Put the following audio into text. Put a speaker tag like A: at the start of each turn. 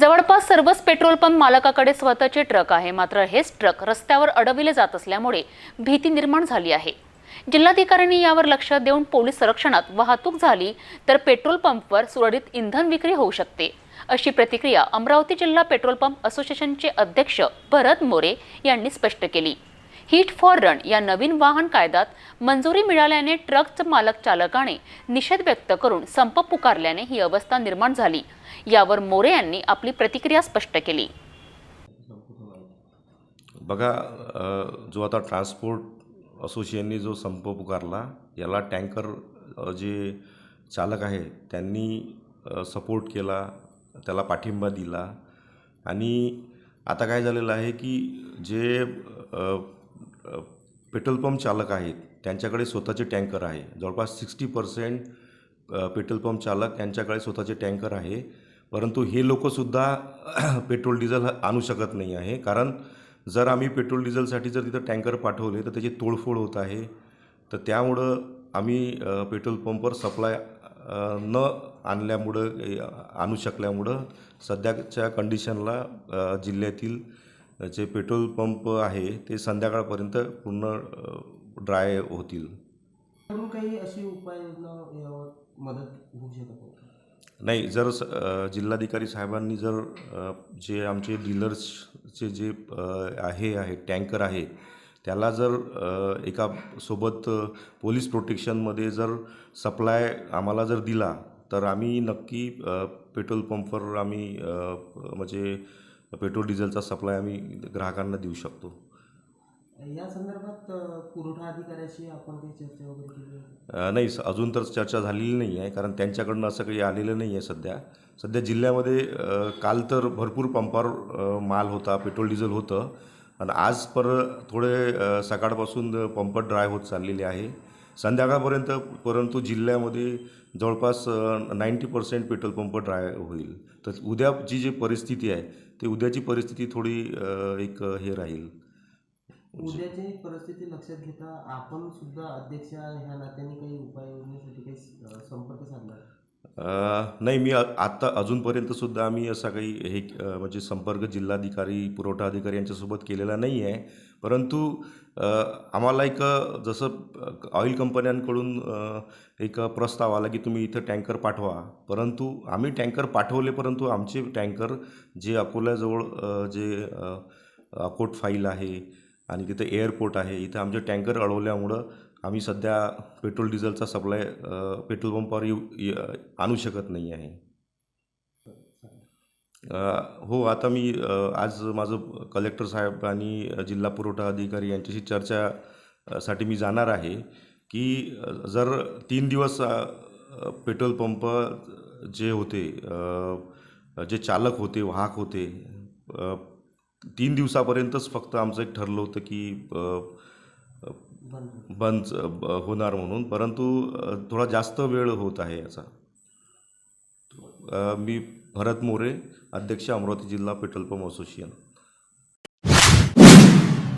A: जवळपास सर्वच petrol pump मालकाकडे स्वतःचे ट्रक आहे. मात्र हेच ट्रक रस्त्यावर अडविले जात असल्यामुळे भीती निर्माण झाली आहे. जिल्हाधिकाऱ्यांनी यावर लक्ष देऊन पोलीस संरक्षणात वाहतूक झाली तर पेट्रोल पंपवर सुरळीत इंधन विक्री होऊ शकते अशी प्रतिक्रिया अमरावती जिल्हा पेट्रोल पंप असोसिएशनचे अध्यक्ष भरत मोरे यांनी स्पष्ट केली. हिट फॉर रन या नवीन वाहन कायद्यात मंजुरी मिळाल्याने ट्रक मालक चालकाने निषेध व्यक्त करून संप पुकारल्याने ही अवस्था निर्माण झाली. यावर मोरे यांनी आपली प्रतिक्रिया स्पष्ट केली.
B: बघा जो आता ट्रान्सपोर्ट असोसिएशनने जो संप पुकारला याला टँकर जे चालक आहे त्यांनी सपोर्ट केला त्याला पाठिंबा दिला. आणि आता काय झालेलं आहे की जे पेट्रोल पंप चालक आहेत त्यांच्याकडे स्वतःचे टँकर आहे. जवळपास सिक्स्टी पर्सेंट पेट्रोल पंप चालक यांच्याकडे स्वतःचे टँकर आहे. परंतु हे लोकसुद्धा पेट्रोल डिझेल आणू शकत नाही आहे. कारण जर आम्ही पेट्रोल डिझेलसाठी जर तिथं टँकर पाठवले तर त्याची तोडफोड होत आहे. तर त्यामुळं आम्ही पेट्रोल पंपवर सप्लाय न आणल्यामुळं आणू शकल्यामुळं सध्याच्या कंडिशनला जिल्ह्यातील जे पेट्रोल पंप आहे ते संध्याकाळपर्यंत पूर्ण ड्राय होतील.
C: काही अशी उपाययोजना मदत होऊ शकत नाही?
B: जर जिल्हाधिकारी साहेबांनी जर जे आमचे डीलर्सचे जे आहे आहे टँकर आहे त्याला जर एका सोबत पोलीस प्रोटेक्शनमध्ये जर सप्लाय आम्हाला जर दिला तर आम्ही नक्की पेट्रोल पंपवर आम्ही म्हणजे पेट्रोल डिझेलचा सप्लाय आम्ही ग्राहकांना देऊ शकतो.
C: या संदर्भात पुरवठा अधिकाऱ्याशी आपण काही चर्चा वगैरे केली
B: नाही स- अजून तर चर्चा झालेली नाही आहे कारण त्यांच्याकडनं असं काही आलेलं नाही आहे सध्या. सध्या जिल्ह्यामध्ये अ, काल तर भरपूर पंपावर अ, माल होता पेट्रोल डिझेल होतं. आणि आज पर थोडे अ, सकाळपासून पंप ड्राय होत चाललेले आहे. संध्याकाळपर्यंत परंतु जिल्ह्यामध्ये जवळपास ninety percent petrol pump dry होईल. तर उद्याची जी परिस्थिती आहे ती उद्याची परिस्थिती थोडी एक हे राहील.
C: उद्याची परिस्थिती लक्षात घेता आपण सुद्धा अध्यक्ष ह्या नात्याने काही उपाययोजनेसाठी काही संपर्क साधला.
B: नाही मी आत्ता अजूनपर्यंतसुद्धा आम्ही असा काही हे म्हणजे संपर्क जिल्हाधिकारी पुरवठा अधिकारी यांच्यासोबत केलेला नाही आहे. परंतु आम्हाला एक जसं ऑइल कंपन्यांकडून एक प्रस्ताव आला की तुम्ही इथं टँकर पाठवा. परंतु आम्ही टँकर पाठवले परंतु आमचे टँकर जे अकोल्याजवळ जे अकोट फाईल आहे आणि तिथं एअरपोर्ट आहे इथं आमचे टँकर अडवल्यामुळं आम्ही सध्या पेट्रोल डिझेलचा सप्लाय पेट्रोल पंपावर येऊ आणू शकत नाही आहे. हो आता मी आज माझं कलेक्टर साहेब आणि जिल्हा पुरवठा अधिकारी यांच्याशी चर्चा साठी मी जाणार आहे की जर तीन दिवस पेट्रोल पंप जे होते जे चालक होते वाहक होते तीन दिवसापर्यंतच फक्त आमचं एक ठरलं होतं की
C: बंद
B: बंद होणार म्हणून. परंतु थोडा जास्त वेळ होत आहे याचा. मी भरत मोरे अध्यक्ष अमरावती जिल्हा पेट्रोल पंप असोसिएशन.